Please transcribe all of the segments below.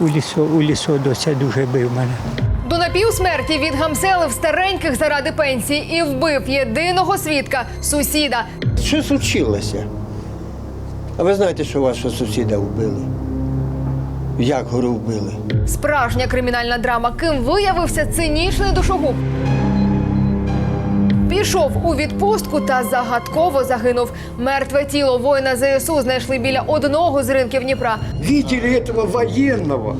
у лісо, у лісодоця дуже бив мене. До напівсмерті він гамселив стареньких заради пенсії і вбив єдиного свідка сусіда. Що случилося? А ви знаєте, що вашого сусіда вбили? Як гору вбили? Справжня кримінальна драма. Ким виявився цинічний душогуб? Пішов у відпустку та загадково загинув. Мертве тіло воїна ЗСУ знайшли біля одного з ринків Дніпра. видели этого военного,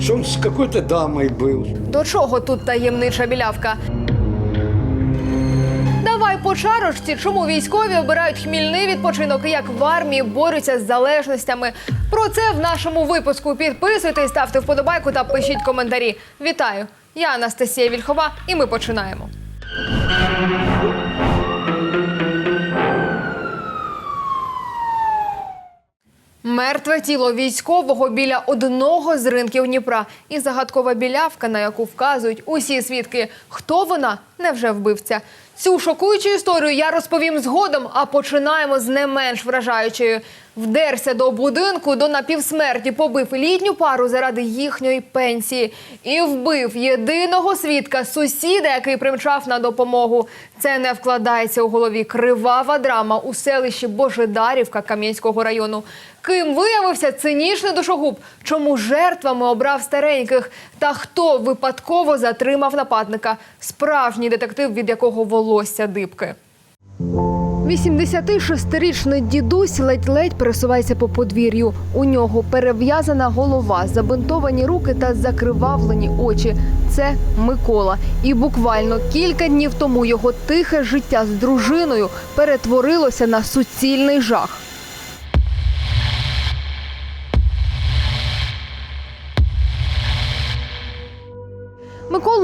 что он с какой-то дамой был. До чого тут таємнича білявка? Давай по чарочці, чому військові обирають хмільний відпочинок і як в армії борються з залежностями. Про це в нашому випуску. Підписуйтесь, ставте вподобайку та пишіть коментарі. Вітаю! Я Анастасія Вільхова, і ми починаємо. Bye. Мертве тіло військового біля одного з ринків Дніпра і загадкова білявка, на яку вказують усі свідки. Хто вона? Невже вбивця? Цю шокуючу історію я розповім згодом, а починаємо з не менш вражаючої. Вдерся до будинку до напівсмерті, побив літню пару заради їхньої пенсії і вбив єдиного свідка, сусіда, який примчав на допомогу. Це не вкладається у голові. Кривава драма у селищі Божедарівка Кам'янського району. Ким виявився цинічний душогуб? Чому жертвами обрав стареньких? Та хто випадково затримав нападника? Справжній детектив, від якого волосся дибки. 86-річний дідусь ледь-ледь пересувається по подвір'ю. У нього перев'язана голова, забинтовані руки та закривавлені очі. Це Микола. І буквально кілька днів тому його тихе життя з дружиною перетворилося на суцільний жах.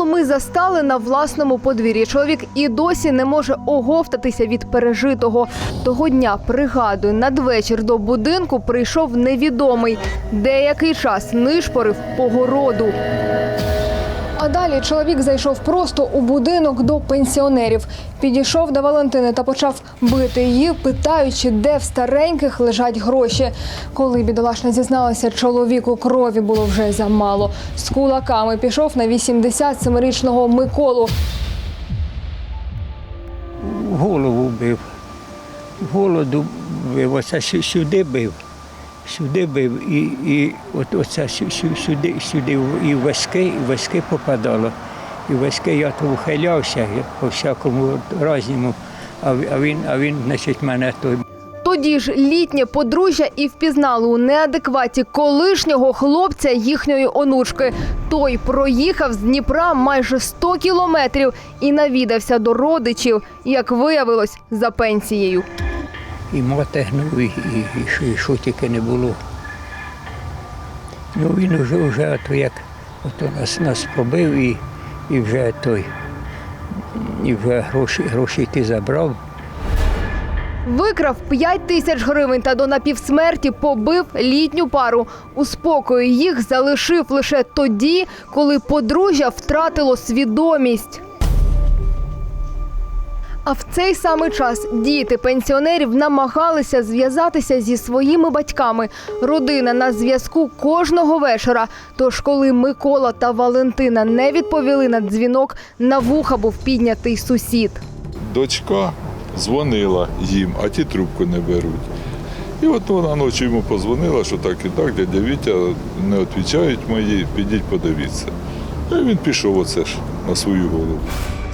Ми застали на власному подвір'ї. Чоловік і досі не може оговтатися від пережитого. Того дня, пригадую, надвечір до будинку прийшов невідомий. Деякий час нишпорив по городу. А далі чоловік зайшов просто у будинок до пенсіонерів. Підійшов до Валентини та почав бити її, питаючи, де в стареньких лежать гроші. Коли бідолашна зізналася, чоловіку крові було вже замало. З кулаками пішов на 87-річного Миколу. Голову бив. Голоду бив, сю- сюди бив. Сюди бив і, і от оце сю- сю- сюди, сюди і в виски, і в виски попадало. І в виски я то ухилявся по всякому разному, а він, а він, значить, мене той Тоді ж літнє подружжя і впізнали у неадекваті колишнього хлопця їхньої онучки. Той проїхав з Дніпра майже 100 кілометрів і навідався до родичів, як виявилось, за пенсією. І мати гнув, і, і, і, і що тільки не було. Ну він вже, вже то як ото нас, нас побив і, і вже той, і вже гроші, гроші ти забрав. Викрав 5 тисяч гривень та до напівсмерті побив літню пару. У спокою їх залишив лише тоді, коли подружжя втратило свідомість. А в цей самий час діти пенсіонерів намагалися зв'язатися зі своїми батьками. Родина на зв'язку кожного вечора. Тож, коли Микола та Валентина не відповіли на дзвінок, на вуха був піднятий сусід. дочка дзвонила їм, а ті трубку не беруть. І от вона ночі йому позвонила, що так і так, дядя Вітя не відповідають мої, підіть подивіться. І він пішов оце ж на свою голову.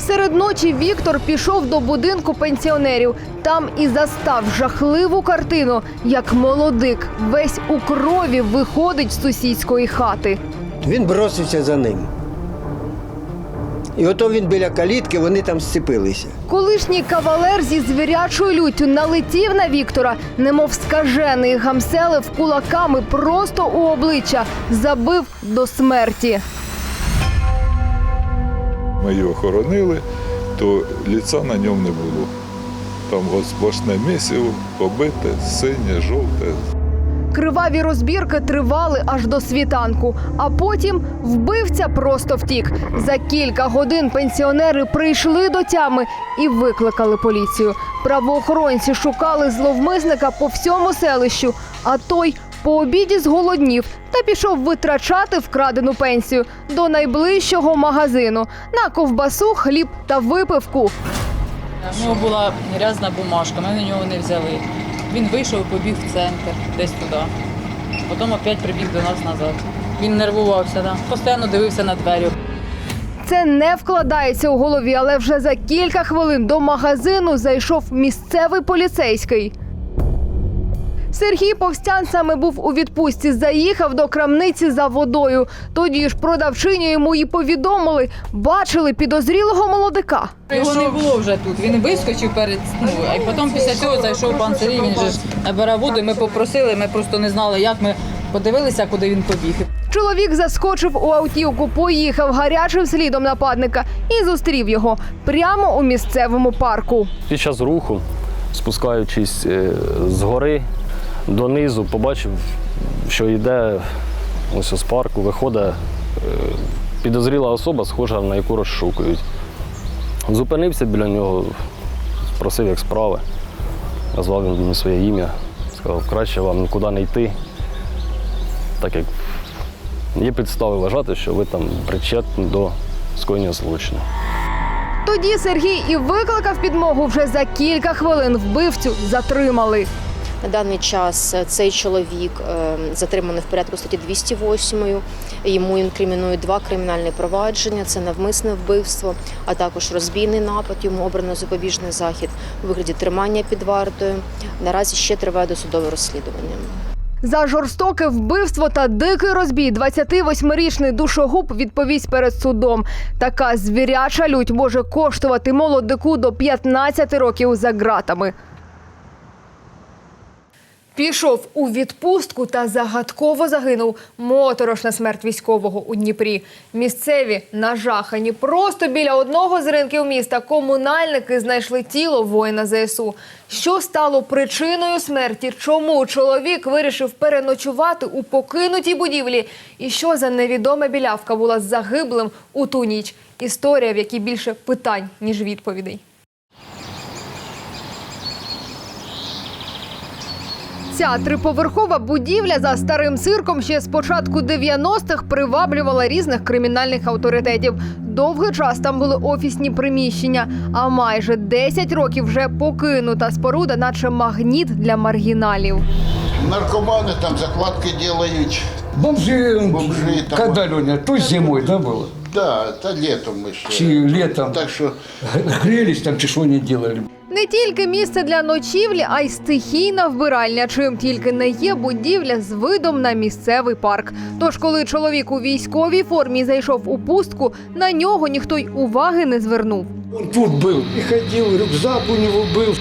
Серед ночі Віктор пішов до будинку пенсіонерів. Там і застав жахливу картину, як молодик весь у крові виходить з сусідської хати. Він бросився за ним. І ото він біля калітки, вони там зцепилися. Колишній кавалер зі звірячою люттю налетів на Віктора, немов скажений гамселив кулаками просто у обличчя, забив до смерті. Ми його хоронили, то ліца на ньому не було. Там от сплошне місиво, побите, синє, жовте. Криваві розбірки тривали аж до світанку, а потім вбивця просто втік. За кілька годин пенсіонери прийшли до тями і викликали поліцію. Правоохоронці шукали зловмисника по всьому селищу, а той По обіді зголоднів та пішов витрачати вкрадену пенсію до найближчого магазину на ковбасу, хліб та випивку. У нього була грязна бумажка, ми на нього не взяли. Він вийшов і побіг в центр, десь туди. Потім опять прибіг до нас назад. Він нервувався, да. постійно дивився на двері. Це не вкладається у голові, але вже за кілька хвилин до магазину зайшов місцевий поліцейський. Сергій Повстян саме був у відпустці, заїхав до крамниці за водою. Тоді ж продавчині йому і повідомили, бачили підозрілого молодика. Його не було вже тут. Він вискочив перед ну, а потім після цього зайшов пан Сергій, він же ж набирав воду. і Ми попросили, ми просто не знали, як ми подивилися, куди він побіг. Чоловік заскочив у автівку, поїхав гарячим слідом нападника і зустрів його прямо у місцевому парку. Під час руху, спускаючись е, з гори донизу, побачив, що йде ось з парку, виходить е, підозріла особа, схожа на яку розшукують. Зупинився біля нього, спросив, як справи, назвав він мені своє ім'я, сказав, краще вам нікуди не йти, так як є підстави вважати, що ви там причетні до скоєння злочину. Тоді Сергій і викликав підмогу. Вже за кілька хвилин вбивцю затримали. На даний час е, цей чоловік е, затриманий в порядку статті 208. Йому інкримінують два кримінальні провадження: це навмисне вбивство, а також розбійний напад. Йому обрано запобіжний захід у вигляді тримання під вартою. Наразі ще триває досудове розслідування. За жорстоке вбивство та дикий розбій 28-річний душогуб відповість перед судом. Така звіряча лють може коштувати молодику до 15 років за ґратами. Пішов у відпустку та загадково загинув. Моторошна смерть військового у Дніпрі. Місцеві нажахані. Просто біля одного з ринків міста комунальники знайшли тіло воїна ЗСУ. Що стало причиною смерті? Чому чоловік вирішив переночувати у покинутій будівлі? І що за невідома білявка була загиблим у ту ніч? Історія, в якій більше питань ніж відповідей. Ця триповерхова будівля за старим цирком ще з початку 90-х приваблювала різних кримінальних авторитетів. Довгий час там були офісні приміщення, а майже 10 років вже покинута споруда, наче магніт для маргіналів. Наркоманы там закладки делают. Бомжи, Бомжи там. когда, Леня, то зимой, да, было? Да, это летом мы еще. Чи летом Так что грелись там, чи что не делали. Не тільки місце для ночівлі, а й стихійна вбиральня. Чим тільки не є будівля з видом на місцевий парк. Тож, коли чоловік у військовій формі зайшов у пустку, на нього ніхто й уваги не звернув. Он тут був і ходив, рюкзак у нього был.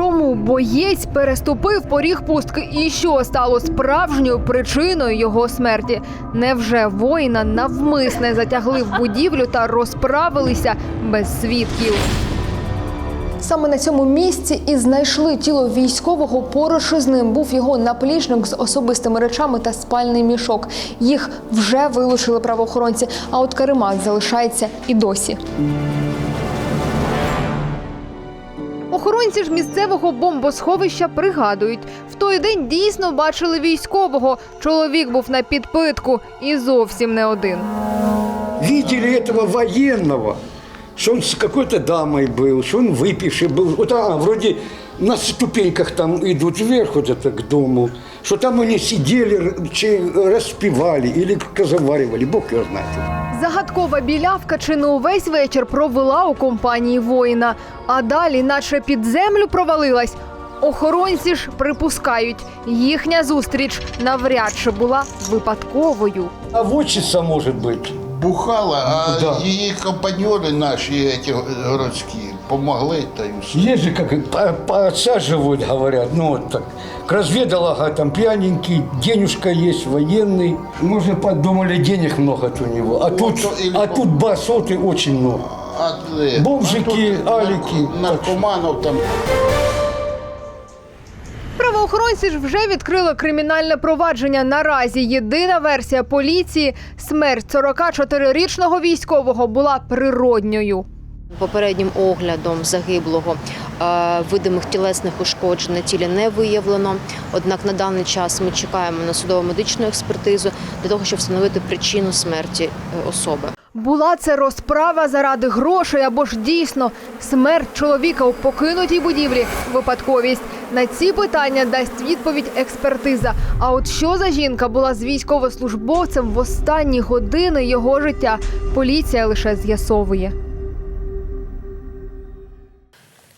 Чому боєць переступив поріг пустки і що стало справжньою причиною його смерті? Невже воїна навмисне затягли в будівлю та розправилися без свідків? Саме на цьому місці і знайшли тіло військового. Поруч із ним був його наплічник з особистими речами та спальний мішок. Їх вже вилучили правоохоронці, а от каремат залишається і досі. Охоронці ж місцевого бомбосховища пригадують, в той день дійсно бачили військового. Чоловік був на підпитку і зовсім не один. Видели этого военного, что он с какой-то дамой был, что он выпивший был. Вот, а, вроде на ступеньках там идут вверх вот это к дому, что там они сидели, чи распевали или разговаривали, Бог его знает. Загадкова білявка чи не увесь вечір провела у компанії воїна, а далі, наче під землю провалилась. Охоронці ж припускають, їхня зустріч навряд чи була випадковою. А вотчица может быть. бухала, а Да. її компаньони наші, эти городські, помогли та й все. Есть же как по- подсаживают, говорят, ну вот так. К разведала, ага, там пьяненький, денежка есть, военный. Мы же подумали, денег много тут у него. А Вот, тут, то или а по- тут басоты очень много. А, де? Бомжики, А тут аліки. нарко- Наркоманов там. Правоохоронці ж вже відкрили кримінальне провадження. Наразі єдина версія поліції смерть 44-річного військового була природньою. Попереднім оглядом загиблого е, видимих тілесних ушкоджень на тілі не виявлено. Однак на даний час ми чекаємо на судово-медичну експертизу для того, щоб встановити причину смерті е, особи. Була це розправа заради грошей або ж дійсно смерть чоловіка у покинутій будівлі випадковість. На ці питання дасть відповідь експертиза. А от що за жінка була з військовослужбовцем в останні години його життя, поліція лише з'ясовує.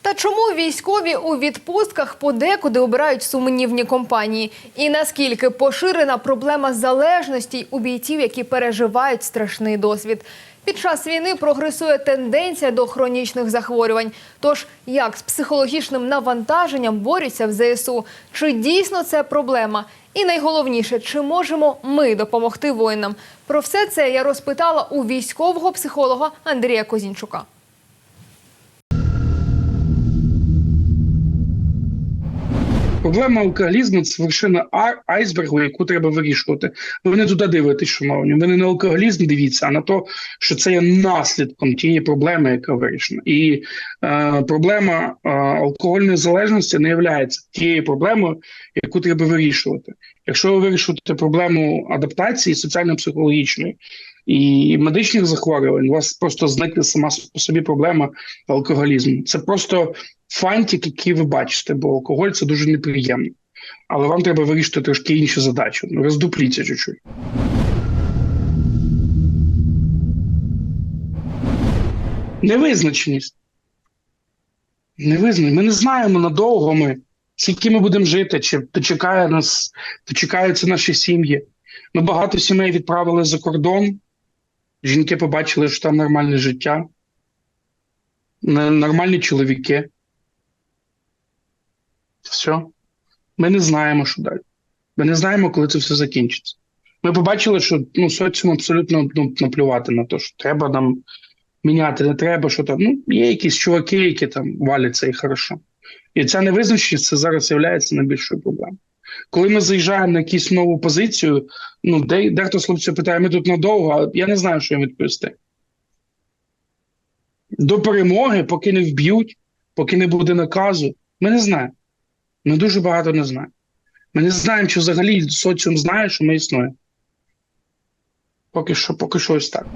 Та чому військові у відпустках подекуди обирають сумнівні компанії? І наскільки поширена проблема залежності у бійців, які переживають страшний досвід? Під час війни прогресує тенденція до хронічних захворювань. Тож як з психологічним навантаженням борються в ЗСУ? Чи дійсно це проблема? І найголовніше, чи можемо ми допомогти воїнам? Про все це я розпитала у військового психолога Андрія Козінчука. Проблема алкоголізму це вершина ай- айсбергу, яку треба вирішувати. Ви не туди дивитесь, шановні. Ви не на алкоголізм дивіться, а на те, що це є наслідком тієї проблеми, яка вирішена. І е, проблема е, алкогольної залежності не є тією проблемою, яку треба вирішувати. Якщо ви вирішуєте проблему адаптації соціально-психологічної і медичних захворювань, у вас просто зникне сама по собі проблема алкоголізму. Це просто фантик, який ви бачите, бо алкоголь це дуже неприємно. Але вам треба вирішити трошки іншу задачу. Ну, Роздупліться чуть-чуть. Невизначеність. Невизначеність. Ми не знаємо надовго ми, скільки ми будемо жити, чи дочекає нас, дочекаються наші сім'ї. Ми багато сімей відправили за кордон. Жінки побачили, що там нормальне життя, нормальні чоловіки. Все. Ми не знаємо, що далі. Ми не знаємо, коли це все закінчиться. Ми побачили, що ну, соціум абсолютно ну, наплювати на те, що треба нам міняти, не треба, що там. Ну, є якісь чуваки, які там валяться і хорошо. І ця невизначеність це зараз є найбільшою проблемою. Коли ми заїжджаємо на якусь нову позицію, ну, де, дехто з хлопців питає, ми тут надовго, а я не знаю, що їм відповісти. До перемоги, поки не вб'ють, поки не буде наказу, ми не знаємо. Ми дуже багато не знаємо. Ми не знаємо, чи взагалі соціум знає, що ми існуємо. Поки що, поки що ось так.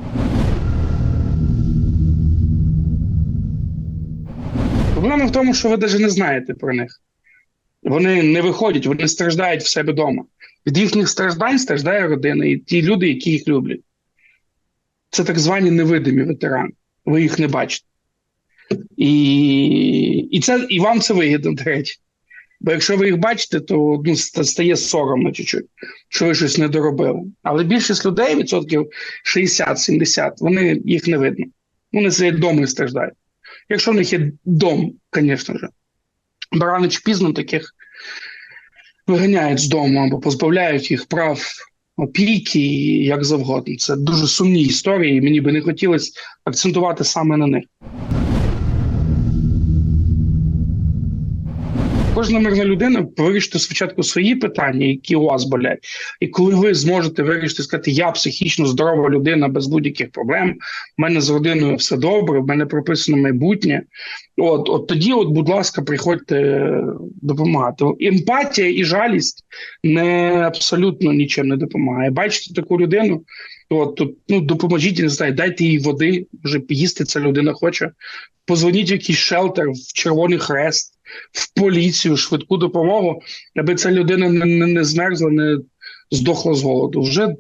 Проблема в тому, що ви навіть не знаєте про них. Вони не виходять, вони страждають в себе вдома. Від їхніх страждань страждає родина і ті люди, які їх люблять. Це так звані невидимі ветерани. Ви їх не бачите. І, і, це, і вам це вигідно, до речі. Бо якщо ви їх бачите, то ну, стає соромно чуть-чуть, що ви щось не доробили. Але більшість людей, відсотків 60-70, вони їх не видно. Вони сидять вдома і страждають. Якщо в них є дом, звісно ж. Бо рано чи пізно таких виганяють з дому або позбавляють їх прав опіки, як завгодно. Це дуже сумні історії, і мені би не хотілося акцентувати саме на них. Кожна мирна людина вирішити спочатку свої питання, які у вас болять. І коли ви зможете вирішити сказати, я психічно здорова людина без будь-яких проблем, в мене з родиною все добре, в мене прописано майбутнє. От, от тоді, от, будь ласка, приходьте е, допомагати. Емпатія і жалість не абсолютно нічим не допомагає. Бачите таку людину, от, ну, допоможіть, не знаю, дайте їй води, вже їсти ця людина хоче. Позвоніть в якийсь шелтер, в Червоний Хрест, в поліцію, швидку допомогу, аби ця людина не, не, змерзла, не здохла з голоду. Вже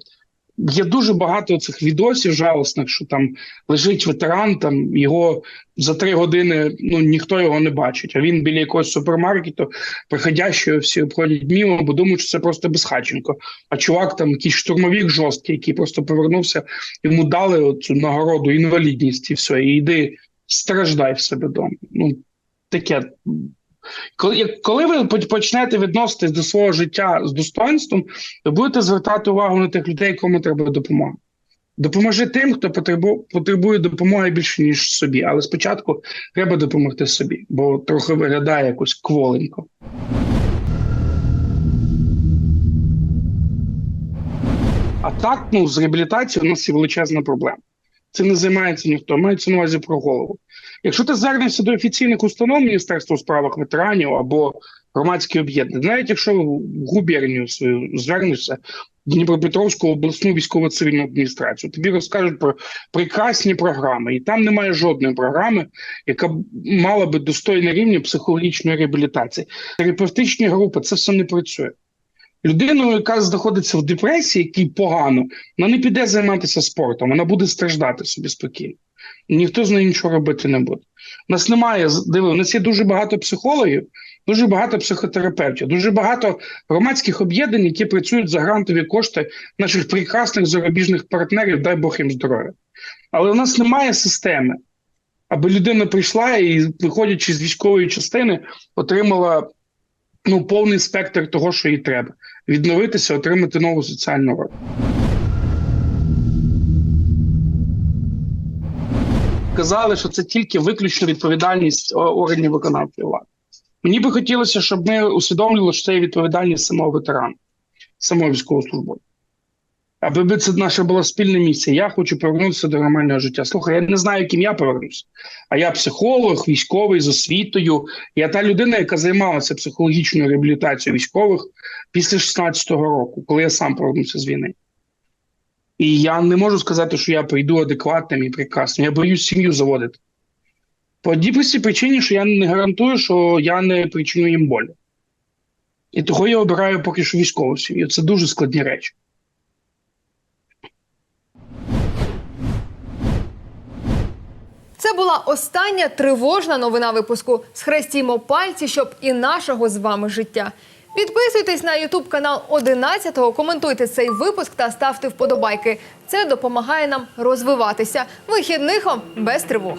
є дуже багато цих відосів жалосних, що там лежить ветеран, там його за три години ну ніхто його не бачить. А він біля якогось супермаркету, приходящого, всі обходять мимо, бо думають, що це просто безхатченко. А чувак там якийсь штурмовик жорсткий, який просто повернувся, йому дали цю нагороду, інвалідність, і все, і йди страждай в себе вдома. Ну таке. Коли, ви почнете відноситись до свого життя з достоинством, ви будете звертати увагу на тих людей, кому треба допомога. Допоможи тим, хто потребує допомоги більше, ніж собі. Але спочатку треба допомогти собі, бо трохи виглядає якось кволенько. А так, ну, з реабілітацією у нас є величезна проблема. Цим не займається ніхто. Мається на увазі про голову. Якщо ти звернешся до офіційних установ Міністерства у справах ветеранів або громадські об'єднання, навіть якщо в губернію свою звернешся в Дніпропетровську обласну військово-цивільну адміністрацію, тобі розкажуть про прекрасні програми, і там немає жодної програми, яка мала би достойний рівень психологічної реабілітації. Терапевтичні групи це все не працює. Людиною, яка знаходиться в депресії, якій погано, вона не піде займатися спортом, вона буде страждати собі спокійно. Ніхто з нею нічого робити не буде. У нас немає диви, у нас є дуже багато психологів, дуже багато психотерапевтів, дуже багато громадських об'єднань, які працюють за грантові кошти наших прекрасних зарубіжних партнерів, дай Бог їм здоров'я. Але у нас немає системи, аби людина прийшла і, виходячи з військової частини, отримала ну, повний спектр того, що їй треба. Відновитися, отримати нову соціальну роль. Казали, що це тільки виключно відповідальність органів виконавчої влади. Мені би хотілося, щоб ми усвідомлювали, що це є відповідальність самого ветерана, самого військовослужбовця. Аби це наша була спільна місія. Я хочу повернутися до нормального життя. Слухай, я не знаю, ким я повернуся. А я психолог, військовий з освітою. Я та людина, яка займалася психологічною реабілітацією військових після 16-го року, коли я сам повернувся з війни. І я не можу сказати, що я прийду адекватним і прекрасним. Я боюсь сім'ю заводити. По одній причині, що я не гарантую, що я не причиню їм болі. І того я обираю поки що військову сім'ю. Це дуже складні речі. Це була остання тривожна новина випуску. Схрестімо пальці, щоб і нашого з вами життя. Підписуйтесь на Ютуб канал 11-го, коментуйте цей випуск та ставте вподобайки. Це допомагає нам розвиватися. Вихідних вам без тривог.